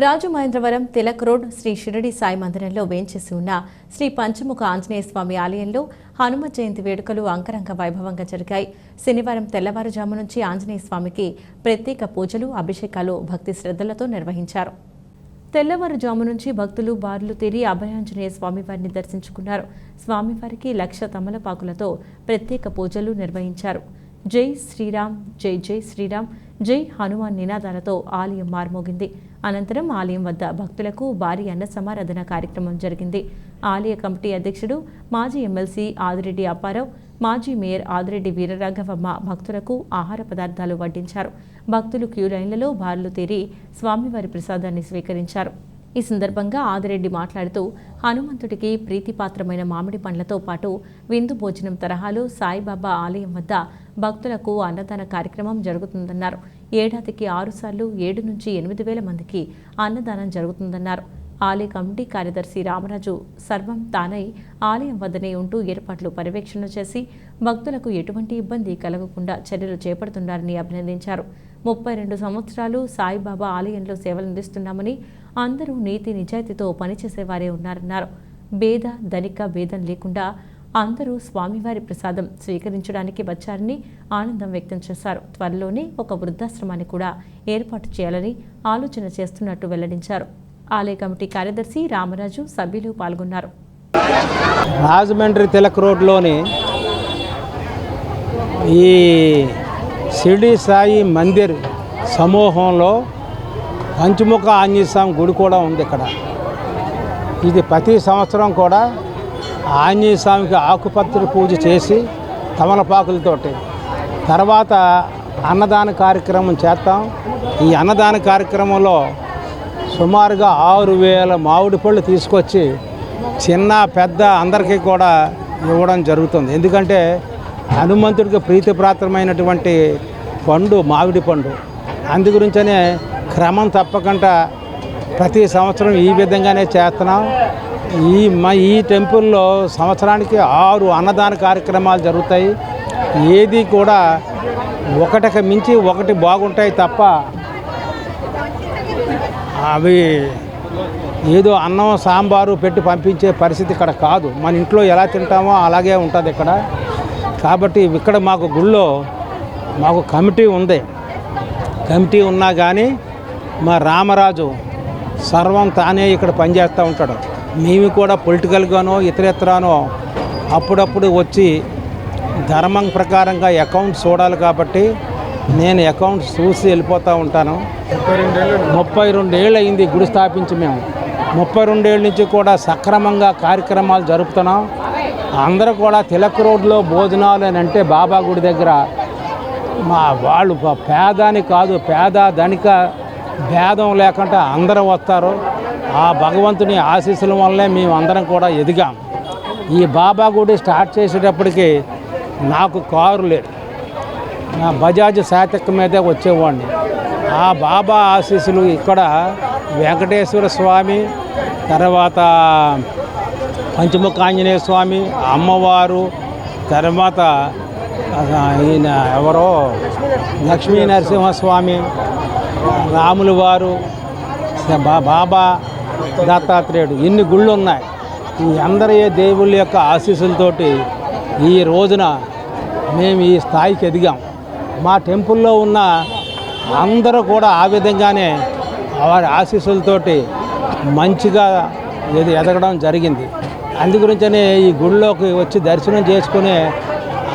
Rajamahendravaram Tilak road Sri Shirdi Sai మందిరంలో వేంచేసి ఉన్న శ్రీ పంచముఖ ఆంజనేయ స్వామి ఆలయంలో హనుమ జయంతి వేడుకలు అంకరంగ వైభవంగా జరిగాయి. శనివారం తెల్లవారుజాము నుంచి ఆంజనేయ స్వామికి ప్రత్యేక పూజలు అభిషేకాలు భక్తి శ్రద్ధలతో నిర్వహించారు. తెల్లవారుజాము నుంచి భక్తులు బారులు తీరి అభయాంజనేయ స్వామివారిని దర్శించుకున్నారు. స్వామివారికి లక్ష తమలపాకులతో ప్రత్యేక పూజలు నిర్వహించారు. జై శ్రీరామ్ జై జై శ్రీరామ్ జై హనుమాన్ నినాదాలతో ఆలయం మార్మోగింది. అనంతరం ఆలయం వద్ద భక్తులకు భారీ అన్న సమారాధన కార్యక్రమం జరిగింది. ఆలయ కమిటీ అధ్యక్షుడు మాజీ ఎమ్మెల్సీ ఆదిరెడ్డి అప్పారావు మాజీ మేయర్ ఆదిరెడ్డి వీరరాఘవమ్మ భక్తులకు ఆహార పదార్థాలు వడ్డించారు. భక్తులు క్యూ లైన్లలో బార్లు తీరి స్వామివారి ప్రసాదాన్ని స్వీకరించారు. ఈ సందర్భంగా ఆదిరెడ్డి మాట్లాడుతూ హనుమంతుడికి ప్రీతిపాత్రమైన మామిడి పండ్లతో పాటు విందు భోజనం తరహాలో సాయిబాబా ఆలయం వద్ద భక్తులకు అన్నదాన కార్యక్రమం జరుగుతుందన్నారు. ఏడాదికి ఆరుసార్లు ఏడు నుంచి ఎనిమిది వేల మందికి అన్నదానం జరుగుతుందన్నారు. ఆలయ కమిటీ కార్యదర్శి రామరాజు సర్వం తానై ఆలయం వద్దనే ఉంటూ ఏర్పాట్లు పర్యవేక్షణ చేసి భక్తులకు ఎటువంటి ఇబ్బంది కలగకుండా చర్యలు చేపడుతున్నారని అభినందించారు. ముప్పై రెండు సంవత్సరాలు సాయిబాబా ఆలయంలో సేవలందిస్తున్నామని అందరూ నీతి నిజాయితీతో పనిచేసేవారే ఉన్నారన్నారు. భేద ధనిక భేదం లేకుండా అందరూ స్వామివారి ప్రసాదం స్వీకరించడానికి వచ్చారని ఆనందం వ్యక్తం చేశారు. త్వరలోనే ఒక వృద్ధాశ్రమాన్ని కూడా ఏర్పాటు చేయాలని ఆలోచన చేస్తున్నట్టు వెల్లడించారు. ఆలయ కమిటీ కార్యదర్శి రామరాజు సభ్యులు పాల్గొన్నారు. రాజమండ్రి తిలక్ రోడ్లోని ఈ షిర్డి సాయి మందిర్ సమూహంలో పంచముఖ ఆంజనేయ స్వామి గుడి కూడా ఉంది ఇక్కడ. ఇది ప్రతి సంవత్సరం కూడా ఆంజనేయ స్వామికి ఆకుపత్రి పూజ చేసి తమలపాకులతోటి. తర్వాత అన్నదాన కార్యక్రమం చేస్తాం. ఈ అన్నదాన కార్యక్రమంలో సుమారుగా ఆరు వేల మామిడి పళ్ళు తీసుకొచ్చి చిన్న పెద్ద అందరికీ కూడా ఇవ్వడం జరుగుతుంది. ఎందుకంటే హనుమంతుడికి ప్రీతిప్రాత్రమైనటువంటి పండు మామిడి పండు. అందు గురించనే క్రమం తప్పకుండా ప్రతి సంవత్సరం ఈ విధంగానే చేస్తున్నాం. ఈ మా ఈ టెంపుల్లో సంవత్సరానికి ఆరు అన్నదాన కార్యక్రమాలు జరుగుతాయి. ఏది కూడా ఒకటికి మించి ఒకటి బాగుంటాయి తప్ప అవి ఏదో అన్నం సాంబారు పెట్టి పంపించే పరిస్థితి ఇక్కడ కాదు. మన ఇంట్లో ఎలా తింటామో అలాగే ఉంటుంది ఇక్కడ. కాబట్టి ఇక్కడ మాకు గుళ్ళో మాకు కమిటీ ఉంది. కమిటీ ఉన్నా కానీ మా రామరాజు సర్వం తానే ఇక్కడ పనిచేస్తూ ఉంటాడు. మేము కూడా పొలిటికల్గానో ఇతరేతరానో అప్పుడప్పుడు వచ్చి ధర్మం ప్రకారంగా అకౌంట్స్ చూడాలి కాబట్టి నేను అకౌంట్స్ చూసి వెళ్ళిపోతూ ఉంటాను. ముప్పై రెండేళ్ళు అయింది గుడి స్థాపించి మేము. ముప్పై రెండేళ్ళ నుంచి కూడా సక్రమంగా కార్యక్రమాలు జరుపుతున్నాం. అందరూ కూడా తిలక్ రోడ్లో భోజనాలు అని అంటే బాబా గుడి దగ్గర మా వాళ్ళు పేదాని పేద అని కాదు పేద ధనిక భేదం లేకుండా అందరూ వస్తారు. ఆ భగవంతుని ఆశీస్సుల వల్లే మేము అందరం కూడా ఎదిగాం. ఈ బాబా గుడి స్టార్ట్ చేసేటప్పటికి నాకు కారు లేదు. నా బజాజ్ శాతక్ మీదే వచ్చేవాడిని. ఆ బాబా ఆశీస్సులు ఇక్కడ వెంకటేశ్వర స్వామి తర్వాత పంచముఖ ఆంజనేయ స్వామి అమ్మవారు తర్వాత ఈయన ఎవరో? లక్ష్మీ నరసింహస్వామి రాములు వారు బా- బాబా దత్తాత్రేయుడు. ఇన్ని గుళ్ళు ఉన్నాయి ఈ అందరి దేవుళ్ళ యొక్క ఆశీస్సులతోటి ఈ రోజున మేము ఈ స్థాయికి ఎదిగాం. మా టెంపుల్లో ఉన్న అందరూ కూడా ఆ విధంగానే వారి ఆశీస్సులతోటి మంచిగా ఇది ఎదగడం జరిగింది. అందుగురించనే ఈ గుడిలోకి వచ్చి దర్శనం చేసుకునే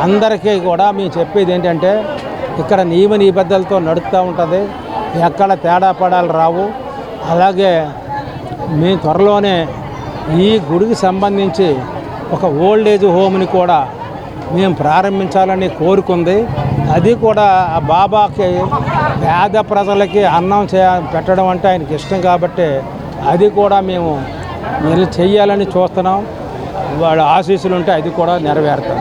అందరికీ కూడా మేము చెప్పేది ఏంటంటే ఇక్కడ నియమ నిబద్ధలతో నడుస్తూ ఉంటుంది. ఎక్కడ తేడా పడాలు రావు. అలాగే మీ త్వరలోనే ఈ గుడికి సంబంధించి ఒక ఓల్డ్ ఏజ్ హోమ్ని కూడా మేము ప్రారంభించాలని కోరుకుంది. అది కూడా ఆ బాబాకి పేద ప్రజలకి అన్నం చే పెట్టడం అంటే ఆయనకి ఇష్టం కాబట్టి అది కూడా మేము నిల్ చెయ్యాలని చూస్తున్నాం. వాళ్ళ ఆశీస్సులు ఉంటే అది కూడా నెరవేరుతాం.